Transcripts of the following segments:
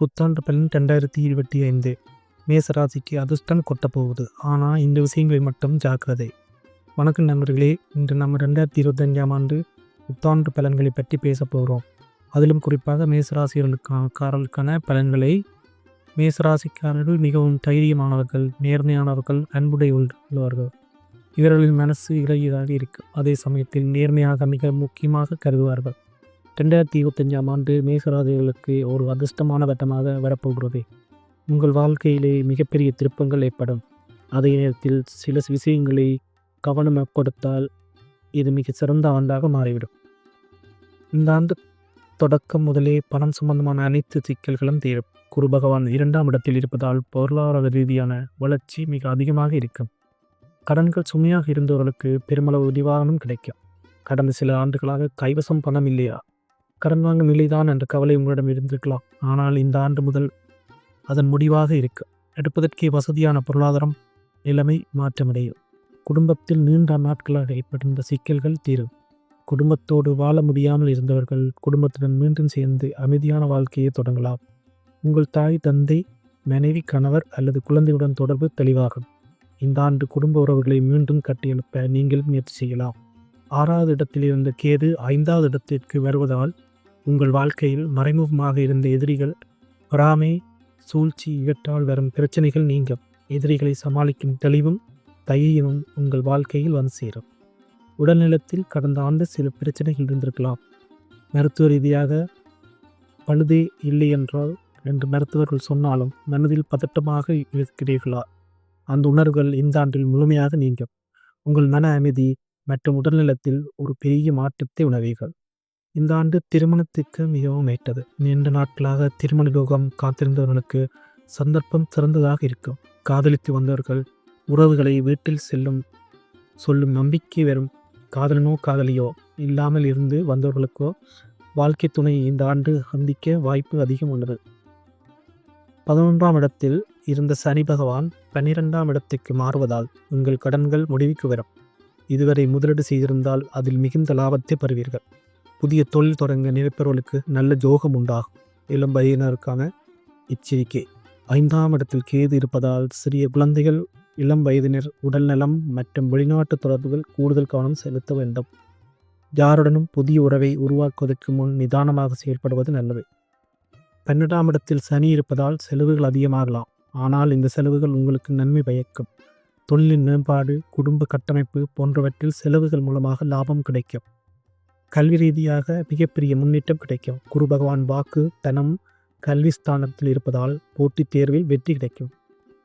புத்தாண்டு பலன் ரெண்டாயிரத்தி இருபத்தி ஐந்து. மேசராசிக்கு அதிர்ஷ்டம் கொட்டப்போகுது. ஆனால் இந்த விஷயங்களில் மட்டும் ஜாக்கிரதை. வணக்கம் நண்பர்களே இன்று நம்ம ரெண்டாயிரத்தி இருபத்தஞ்சாம் ஆண்டு புத்தாண்டு பலன்களை பற்றி பேச போகிறோம் அதிலும் குறிப்பாக மேசராசிகளுக்கான காரர்களுக்கான பலன்களை. மேசராசிக்காரர்கள் மிகவும் தைரியமானவர்கள் நேர்மையானவர்கள் அன்புடைய உள்ளவர்கள் இவர்களின் மனசு இளையதாக இருக்கும் அதே சமயத்தில் நேர்மையாக மிக முக்கியமாக கருதுவார்கள். ரெண்டாயிரத்தி இருபத்தஞ்சாம் ஆண்டு மேசராசிகளுக்கு ஒரு அதிர்ஷ்டமான வட்டமாக வரப்போகிறது. உங்கள் வாழ்க்கையிலே மிகப்பெரிய திருப்பங்கள் ஏற்படும். அதே நேரத்தில் சில விஷயங்களை கவனம் கொடுத்தால் இது மிக சிறந்த ஆண்டாக மாறிவிடும். இந்த ஆண்டு தொடக்கம் முதலே பணம் சம்பந்தமான அனைத்து சிக்கல்களும் தீரும். குரு பகவான் இரண்டாம் இடத்தில் இருப்பதால் பொருளாதார ரீதியான வளர்ச்சி மிக அதிகமாக இருக்கும். கடன்கள் சுமையாக இருந்தவர்களுக்கு பெருமளவு நிவாரணம் கிடைக்கும். கடந்த சில ஆண்டுகளாக கைவசம் பணம் இல்லையா? கடன் வாங்கும் நிலைதான் என்ற கவலை உங்களிடம் இருந்திருக்கலாம். ஆனால் இந்த ஆண்டு முதல் அதன் முடிவாக இருக்கு. எடுப்பதற்கே வசதியான பொருளாதாரம் நிலைமை மாற்றமடையும். குடும்பத்தில் நீண்ட நாட்களாக ஏற்பட்டிருந்த சிக்கல்கள் தீரும். குடும்பத்தோடு வாழ முடியாமல் இருந்தவர்கள் குடும்பத்துடன் மீண்டும் சேர்ந்து அமைதியான வாழ்க்கையை தொடங்கலாம். உங்கள் தாய் தந்தை மனைவி கணவர் அல்லது குழந்தையுடன் தொடர்பு தெளிவாகும். இந்த ஆண்டு குடும்ப உறவுகளை மீண்டும் கட்டியெழுப்ப நீங்கள் முயற்சி செய்யலாம். ஆறாவது இடத்தில் இருந்த கேது ஐந்தாவது இடத்திற்கு வருவதால் உங்கள் வாழ்க்கையில் மறைமுகமாக இருந்த எதிரிகள் பொறாமை சூழ்ச்சி இவற்றால் வரும் பிரச்சனைகள் நீங்கும். எதிரிகளை சமாளிக்கும் தெளிவும் தைரியமும் உங்கள் வாழ்க்கையில் வந்து சேரும். உடல்நலத்தில் கடந்த ஆண்டு சில பிரச்சனைகள் இருந்திருக்கலாம். மருத்துவ ரீதியாக பழுதே இல்லை என்றால் என்று மருத்துவர்கள் சொன்னாலும் மனதில் பதட்டமாக இருக்கிறீர்களா? அந்த உணர்வுகள் இந்த ஆண்டில் முழுமையாக நீங்கும். உங்கள் மன அமைதி மற்றும் உடல்நலத்தில் ஒரு பெரிய மாற்றத்தை உணவீர்கள் இந்த ஆண்டு திருமணத்துக்கு மிகவும் ஏற்றது. நீண்ட நாட்களாக திருமண யோகம் காத்திருந்தவர்களுக்கு சந்தர்ப்பம் சிறந்ததாக இருக்கும். காதலித்து வந்தவர்கள் உறவுகளை வீட்டில் செல்லும் சொல்லும் நம்பிக்கை வரும் காதலனோ காதலியோ இல்லாமல் இருந்து வந்தவர்களுக்கோ வாழ்க்கை துணை இந்த ஆண்டு சந்திக்க வாய்ப்பு அதிகம் உள்ளது. பதினொன்றாம் இடத்தில் இருந்த சனி பகவான் பன்னிரெண்டாம் இடத்துக்கு மாறுவதால் உங்கள் கடன்கள் முடிவுக்கு வரும். இதுவரை முதலீடு செய்திருந்தால் அதில் மிகுந்த லாபத்தை பெறுவீர்கள். புதிய தொழில் தொடங்க நினைப்பவர்களுக்கு நல்ல ஜோகம் உண்டாகும். இளம் வயதினருக்கான எச்சரிக்கை. ஐந்தாம் இடத்தில் கேது இருப்பதால் சிறிய குழந்தைகள் இளம் வயதினர் உடல்நலம் மற்றும் வெளிநாட்டு தொடர்புகள் கூடுதல் கவனம் செலுத்த வேண்டும். யாருடனும் புதிய உறவை உருவாக்குவதற்கு முன் நிதானமாக செயல்படுவது நல்லது. பன்னெண்டாம் இடத்தில் சனி இருப்பதால் செலவுகள் அதிகமாகலாம். ஆனால் இந்த செலவுகள் உங்களுக்கு நன்மை பயக்கும். தொழிலின் மேம்பாடு குடும்ப கட்டமைப்பு போன்றவற்றில் செலவுகள் மூலமாக லாபம் கிடைக்கும். கல்வி ரீதியாக மிகப்பெரிய முன்னேற்றம் கிடைக்கும். குரு பகவான் வாக்கு தனம் கல்வி ஸ்தானத்தில் இருப்பதால் போட்டித் தேர்வில் வெற்றி கிடைக்கும்.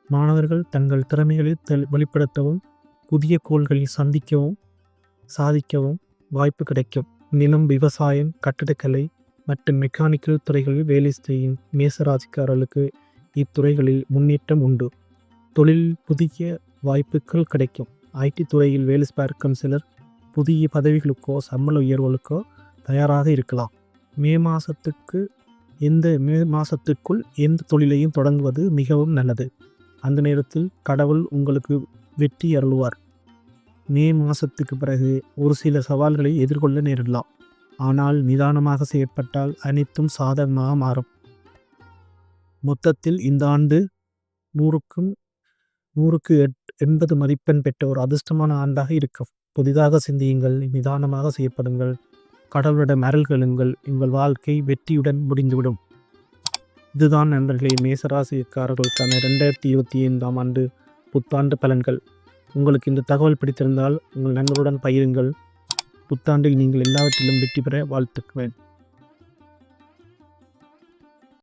மாணவர்கள் தங்கள் திறமைகளை வெளிப்படுத்தவும் புதிய கோள்களில் சந்திக்கவும் சாதிக்கவும் வாய்ப்பு கிடைக்கும். நிலம் விவசாயம் கட்டிடக்கலை மற்றும் மெக்கானிக்கல் துறைகளில் வேலை செய்யும் மேசராசிக்காரர்களுக்கு இத்துறைகளில் முன்னேற்றம் உண்டு. தொழில் புதிய வாய்ப்புகள் கிடைக்கும். ஐடி துறையில் வேலை பார்க்கும் சிலர் புதிய பதவிகளுக்கோ சம்பள உயர்வுகளுக்கோ தயாராக இருக்கலாம். மே மாதத்துக்கு எந்த மே மாதத்துக்குள் எந்த தொழிலையும் தொடங்குவது மிகவும் நல்லது. அந்த நேரத்தில் கடவுள் உங்களுக்கு வெற்றி அருள்வார். மே மாதத்துக்கு பிறகு ஒரு சில சவால்களை எதிர்கொள்ள நேரிடலாம். ஆனால் நிதானமாக செயற்பட்டால் அனைத்தும் சாதகமாக மாறும். மொத்தத்தில் இந்த ஆண்டு நூறுக்கும் நூறுக்கு எட் எண்பது மதிப்பெண் பெற்ற ஒரு அதிர்ஷ்டமான ஆண்டாக இருக்கும். புதிதாக சிந்தியுங்கள் நிதானமாக செய்யப்படுங்கள் கடவுளிடம் அருள்களுங்கள் உங்கள் வாழ்க்கை வெற்றியுடன் முடிந்துவிடும். இதுதான் நண்பர்களே மேசராசிக்காரர்களுக்கான ரெண்டாயிரத்தி இருபத்தி ஐந்தாம் ஆண்டு புத்தாண்டு பலன்கள். உங்களுக்கு இந்த தகவல் பிடித்திருந்தால் உங்கள் நண்பர்களுடன் பகிருங்கள். புத்தாண்டில் நீங்கள் எல்லாவற்றிலும் வெற்றி பெற வாழ்த்துக்குவேன்